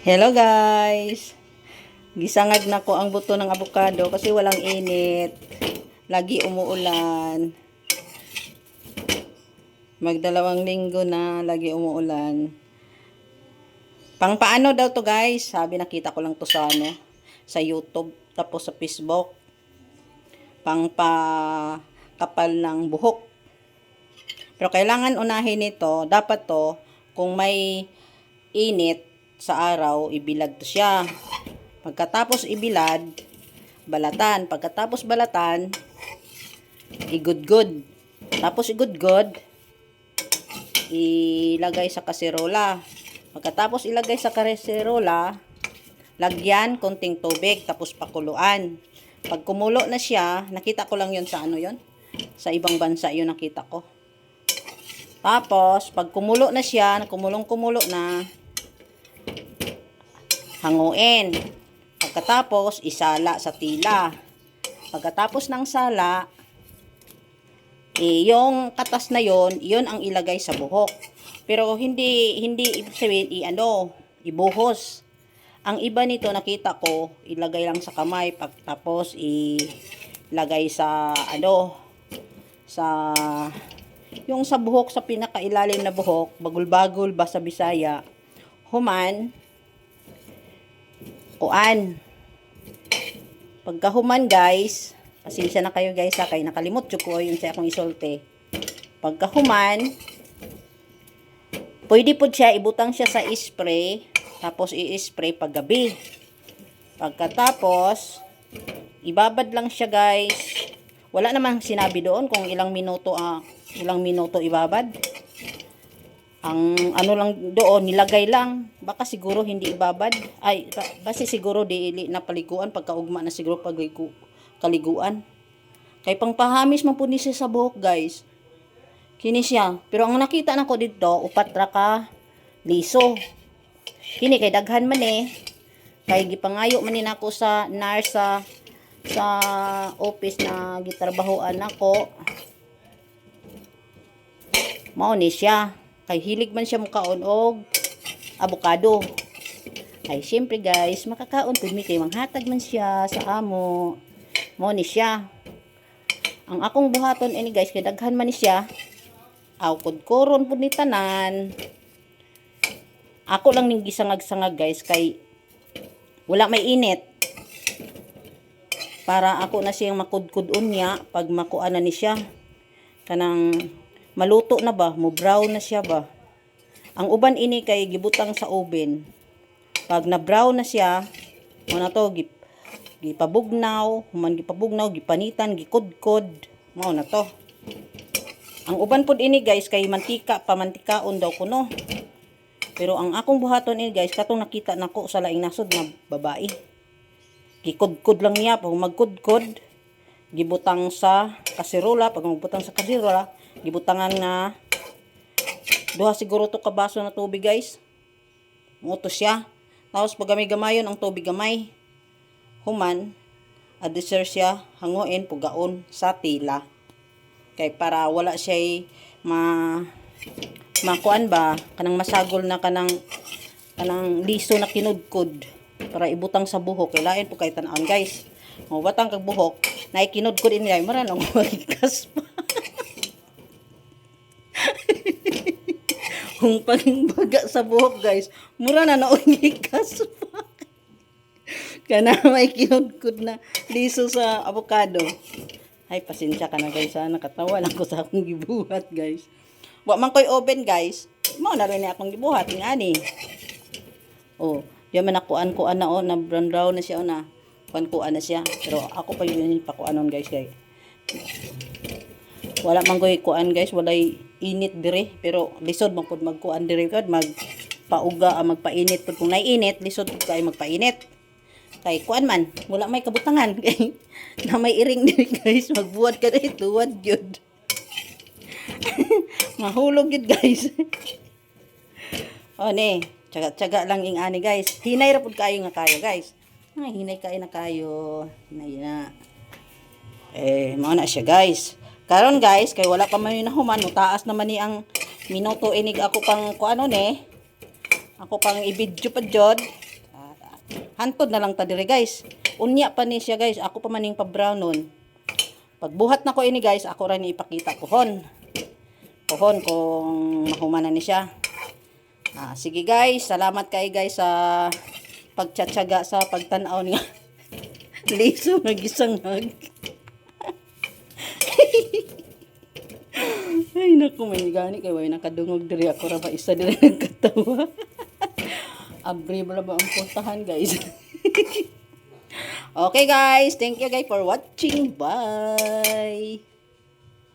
Hello guys! Gisangag na ko ang buto ng avocado kasi walang init. Lagi umuulan. Magdalawang linggo na lagi umuulan. Pang paano daw to guys? Sabi nakita ko lang to sa ano, sa YouTube tapos sa Facebook. Pang pa kapal ng buhok. Pero kailangan unahin ito, dapat to kung may init sa araw, ibilad to siya. Pagkatapos ibilad, balatan. Pagkatapos balatan, igudgod. Tapos igudgod, ilagay sa kaserola. Pagkatapos ilagay sa kaserola, lagyan konting tubig, tapos pakuluan. Pag kumulo na siya, nakita ko lang yon sa ano yon Sa ibang bansa yun nakita ko. Tapos, pag kumulo na siya, kumulong-kumulo na, hanguin. Pagkatapos, isala sa tila. Pagkatapos ng sala, eh, yung katas na yon, yon ang ilagay sa buhok. Pero hindi hindi ibig sabihin i ano, ibuhos. Ang iba nito nakita ko, ilagay lang sa kamay pagkatapos ilagay sa ano sa yung sa buhok sa pinakailalim na buhok, bagul-bagul ba sa Bisaya, human kuan. Pagkahuman guys, pasensya na kayo guys ha, kay nakalimot jud ko yun sa akong isulti. Pagkahuman, pwede po siya, ibutang siya sa spray, tapos i-spray paggabi. Pagkatapos, ibabad lang siya guys. Wala namang sinabi doon kung ilang minuto, ah, ilang minuto ibabad. Ang ano lang doon, nilagay lang. Baka siguro hindi ibabad. Ay, ba- basi siguro di na paliguan. Pagkaugma na siguro pagligo, kaliguan. Kay pangpahamis man po ni siya sa buhok, guys. Kini siya. Pero ang nakita na ko dito, upat ra ka liso. Kini kay daghan man eh. Kay gipangayo man ni nako sa nurse sa sa office na gitrabahoan nako. Mao ni siya. Kay hilig man siya mukaon og avocado. Ay, syempre guys, makakaon pud mi kay manghatag man siya sa amo. Mao ni siya. Ang akong buhaton ini guys, kay daghan man ni siya. Aw kudkoron pud ni tanan. Ako lang ning gisangag-sangag guys kay wala may init. Para ako na siyang makudkudon niya pag makuan na ni siya. Kanang maluto na ba, mo brown na siya ba. Ang uban ini kay gibutang sa oven. Pag na brown na siya, mo na to gip gipabugnaw, human gipabugnaw, gipanitan, gikudkod, mao na to. Ang uban pod ini guys kay mantika, pamantikaon daw kuno. Pero ang akong buhaton ini guys, katong nakita nako sa laing nasod na babae. Gikudkod lang niya pag magkudkod, gibutang sa kaserola, pag magbutang sa kaserola, gibutangan nga duha siguro to ka baso na tubig guys. Muto siya. Tapos pag gamay-gamayon ang tubig gamay, human, adisir siya, hanguin, pugaon sa tila. Kay para wala siya ma makuan ba kanang masagol na kanang kanang liso na kinudkod para ibutang sa buhok kay po kay tan-aon guys mabatang kag buhok na ikinudkod ini ay mara nang magikas pa Kung pagbaga sa buhok guys mura na naungikas pa kana may kinudkod na liso sa avocado ay pasensya ka na guys ha nakatawa lang ko sa akong gibuhat guys Wa man koy oven guys. Mao na rin akong gibuhat nga ni. Oh, di man nakuan ko ana oh na brown brown na siya oh, na. Kuan ko na siya. Pero ako pa yun pakuanon guys guys. Wala man koy kuan guys, walay init dire pero lisod man pud magkuan dire kad mag pauga ah, magpainit pud kung naiinit lisod pud kay magpainit. Kay kuan man, wala may kabutangan kay na may iring dire guys, magbuhat ka dito, tuwad gyud. Mahulog yun guys. o ne, tsaga-tsaga lang ing ani guys. Hinay ra pud kayo nga kayo guys. Ay, hinay kayo na kayo. Hinay na. Eh, mao na siya guys. Karon guys, kay wala pa man yun na human, taas naman ni ang minuto inig ako pang ko ano ne. Ako pang i-video pa jod. Hantod na lang ta dire guys. Unya pa ni siya guys. Ako pa maning pa brown nun. Pagbuhat na ko ini guys, ako ra ni ipakita kuhon. Kuhon kung mahumanan ni siya. Ah, sige guys, salamat kay guys sa pagtsatsaga sa pagtanaw niya. Liso nagisangag. Ay naku, may gani kay way nakadungog diri ako ra ba isa diri nagkatawa. Abre ba ba ang puntahan guys? okay guys, thank you guys for watching. Bye.